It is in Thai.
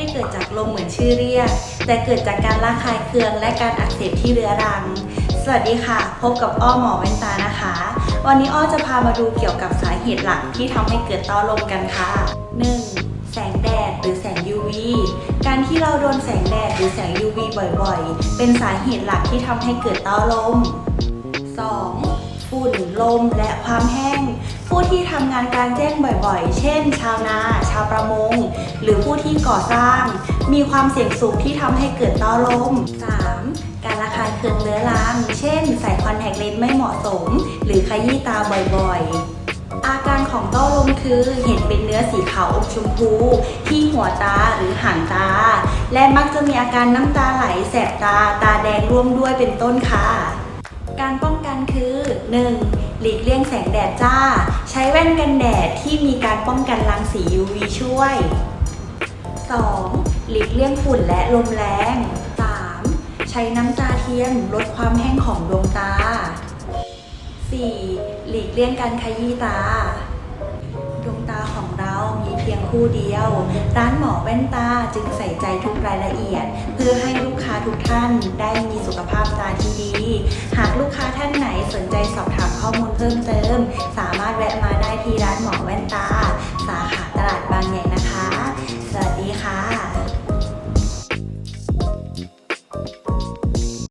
ได้เกิดจากลมเหมือนชื่อเรียก แต่เกิดจากการระคายเคืองและการอักเสบที่เรื้อรัง สวัสดีค่ะ พบกับอ้อหมอแว่นตานะคะ วันนี้อ้อจะพามาดูเกี่ยวกับสาเหตุหลักที่ทำให้เกิดต้อลมกันค่ะ 1. แสงแดดหรือแสง UV การที่เราโดนแสงแดดหรือแสง UV บ่อยๆ เป็นสาเหตุหลักที่ทำให้เกิดต้อลม 2. ฝุ่นลมและความแห้ง ผู้ที่ทำงานกลารแจ้งบ่อยๆ เช่น ชาวนา ชาวประมง หรือผู้ที่ก่อสร้าง มีความเสี่ยงสูงที่ทำให้เกิดต้อลม 3. การระคายเคืองเรื้อรัง เช่น ใส่คอนแทคเลนส์ไม่เหมาะสม หรือขยี้ตาบ่อยๆ อาการของต้อลมคือเห็นเป็นเนื้อสีขาวอมชมพู ที่หัวตาหรือหางตา และมักจะมีอาการน้ำตาไหลแสบตา ตาแดงร่วมด้วยเป็นต้นค่ะ การป้องกันคือ 1. หลีกเลี่ยงแสงแดดจ้า ใช้แว่นกันแดดที่มีการป้องกันรังสี UV ช่วย 2. หลีกเลี่ยงฝุ่นและลมแรง 3. ใช้น้ำตาเทียมลดความแห้งของดวงตา 4. หลีกเลี่ยงการขยี้ตา ดวงตาของเรามีเพียงคู่เดียว ร้านหมอแว่นตาจึงใส่ใจทุกรายละเอียด เพื่อให้ลูกค้าทุกท่านได้มีสุขภาพตา ข้อมูลเพิ่มเติม สามารถแวะมาได้ที่ร้านหมอแว่นตา